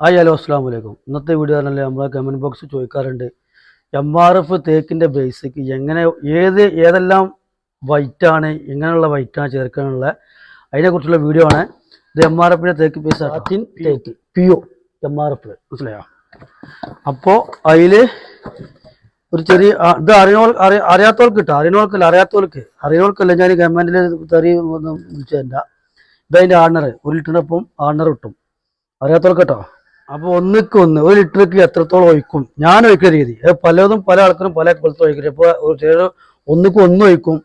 Hi hello അസ്സാം വലൈക്കും ഇന്നത്തെ വീഡിയോ പറഞ്ഞാൽ നമ്മളെ കമന്റ് ബോക്സ് ചോദിക്കാറുണ്ട് എം ആർ എഫ് തേക്കിന്റെ ബേസിക്ക് എങ്ങനെ ഏത് ഏതെല്ലാം വൈറ്റാണ് എങ്ങനെയുള്ള വൈറ്റാണ് ചേർക്കാനുള്ള അതിനെക്കുറിച്ചുള്ള വീഡിയോ ആണ്. ഇത് എം ആർ എഫിന്റെ തേക്ക് ബേസ് സാറ്റിൻ തേക്ക്. P O M R F മനസ്സിലായോ? അപ്പോൾ അതിൽ ഒരു ചെറിയ ഇത് അറിയണോൾ അറിയ അറിയാത്തവർക്ക് കിട്ടും അറിയണവർക്കല്ല അറിയാത്തവർക്ക് അറിയണവർക്കല്ല ഞാൻ ഗവൺമെന്റിൽ തെറി വിളിച്ചതല്ല. ഇതതിന്റെ ആണർ ഒരു ലിറ്ററിനൊപ്പം ആണർ കിട്ടും അറിയാത്തവർക്ക് കേട്ടോ അപ്പോൾ ഒന്നിക്ക് ഒന്ന് ഒരു ലിറ്റർക്ക് എത്രത്തോളം ഒഴിക്കും? ഞാൻ ഒഴിക്കുന്ന രീതി. പലതും പല ആൾക്കാരും പല കൊലത്ത് ഒഴിക്കും ഇപ്പോൾ ചിലർ ഒന്നിക്ക് ഒന്ന് ഒഴിക്കും.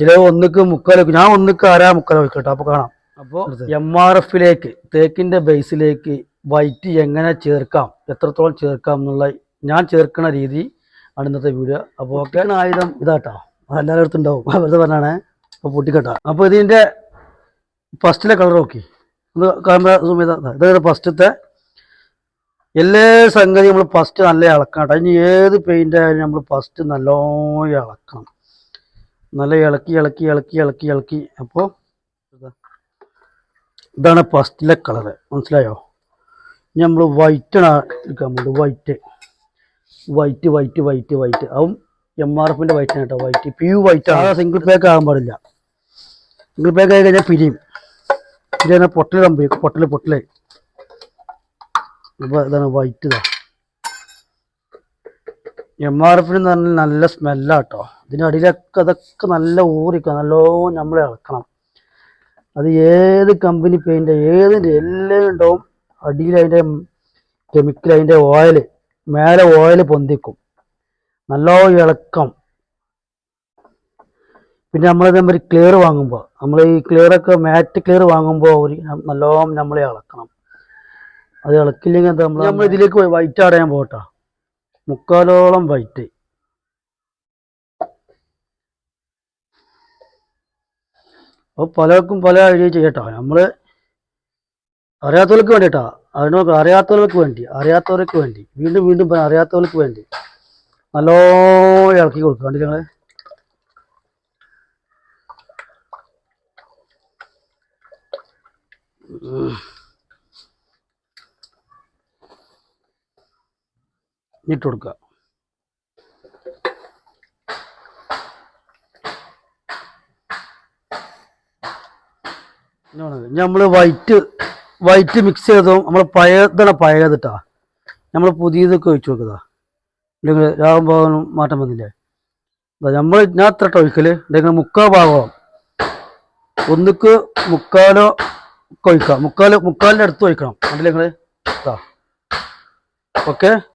ചിലർ ഒന്നിക്ക് മുക്കാൽ ഒഴിക്കും. ഞാൻ ഒന്നിക്ക് ആരാ മുക്കാൽ ഒഴിക്കും കേട്ടോ അപ്പോൾ കാണാം അപ്പോൾ എം ആർ എഫിലേക്ക് തേക്കിന്റെ ബേസിലേക്ക് വൈറ്റ് എങ്ങനെ ചേർക്കാം? എത്രത്തോളം ചേർക്കാം എന്നുള്ള ഞാൻ ചേർക്കുന്ന രീതി ആണ് ഇന്നത്തെ വീഡിയോ. അപ്പോൾ ഒക്കെ ആയുധം ഇതാട്ടോ. എല്ലാവരുടെ അടുത്തും ഉണ്ടാവും വെറുതെ പറഞ്ഞാണേ അപ്പോൾ പൊട്ടിക്കട്ടാ. അപ്പോൾ ഇതിന്റെ ഫസ്റ്റിലെ കളർ നോക്കി. ഇത് ഫസ്റ്റത്തെ എല്ലാ സംഗതി നമ്മൾ ഫസ്റ്റ് നല്ല ഇളക്കണം ഇനി ഏത് പെയിന്റ് ആയാലും നമ്മൾ ഫസ്റ്റ് നല്ലോണം ഇളക്കണം. നല്ല ഇളക്കി ഇളക്കി ഇളക്കി ഇളക്കി ഇളക്കി. അപ്പോൾ ഇതാണ് ഫസ്റ്റിലെ കളറ് മനസ്സിലായോ? ഇനി നമ്മൾ വൈറ്റാണ് എടുക്കാൻ പോകുന്നത് white white white white white അതും എം ആർ എഫിന്റെ വൈറ്റാണ് കേട്ടോ. വൈറ്റ് പ്യൂ വൈറ്റ് ആണ് സിംഗിൾ പാക്ക് ആകാൻ പാടില്ല. സിംഗിൾ പാക്ക് ആയി കഴിഞ്ഞാൽ പിരിയും. ഇതാണ് പൊട്ടൽ സംഭവിക്കും. പൊട്ടൽ അപ്പോൾ ഇതാണ് വൈറ്റ് ഇതാ. എം ആർ എഫിന് എന്ന് പറഞ്ഞാൽ നല്ല സ്മെല്ലാട്ടോ ഇതിന്റെ അടിയിലൊക്കെ അതൊക്കെ നല്ല ഊറിക്കുക നല്ലോണം നമ്മൾ ഇളക്കണം. അത് ഏത് കമ്പനി പെയിന്റ് ഏതിന്റെ എല്ലാം ഉണ്ടാവും അടിയിൽ അതിന്റെ കെമിക്കൽ അതിന്റെ ഓയിൽ മേലെ ഓയിൽ പൊന്തിക്കും. നല്ല ഇളക്കം പിന്നെ നമ്മൾ ഇതേമാതിരി ക്ലിയർ വാങ്ങുമ്പോൾ നമ്മൾ ഈ ക്ലിയറൊക്കെ മാറ്റ് ക്ലിയർ വാങ്ങുമ്പോൾ ഒരു നല്ലോണം നമ്മളെ ഇളക്കണം. അത് ഇളക്കില്ലെങ്കിൽ എന്താ നമ്മൾ നമ്മൾ ഇതിലേക്ക് വൈറ്റ് അടയാൻ പോട്ടാ മുക്കാലോളം വൈറ്റ് അപ്പോൾ പലർക്കും പല ഐഡിയ ചെയ്യട്ടോ. നമ്മൾ അറിയാത്തവർക്ക് വേണ്ടിട്ടാ. അതിനൊക്കെ അറിയാത്തവർക്ക് വേണ്ടി അറിയാത്തവർക്ക് വേണ്ടി. വീണ്ടും വീണ്ടും പറയാം അറിയാത്തവർക്ക് വേണ്ടി. നല്ലോ ഇളക്കി കൊടുക്കുക കണ്ടില്ല നിങ്ങൾ? ഇട്ട് കൊടുക്കുക. നമ്മൾ വൈറ്റ് വൈറ്റ് മിക്സ് ചെയ്തതും നമ്മൾ പഴയതാണ് പഴയതിട്ടാ. നമ്മൾ പുതിയതൊക്കെ ഒഴിച്ചു നോക്കുക ഇല്ലെങ്കിൽ രാവും ഭാഗം മാറ്റം വന്നില്ലേ? നമ്മൾ ഞാൻ അത്ര ഒഴിക്കൽ? ഇല്ലെങ്കിൽ മുക്കാൽ ഭാഗം ഒന്നിക്ക് മുക്കാലോ ഒക്കെ ഒഴിക്കാം. മുക്കാൽ മുക്കാലിന്റെ അടുത്ത് ഒഴിക്കണം. കണ്ടില്ലേ ഓക്കെ?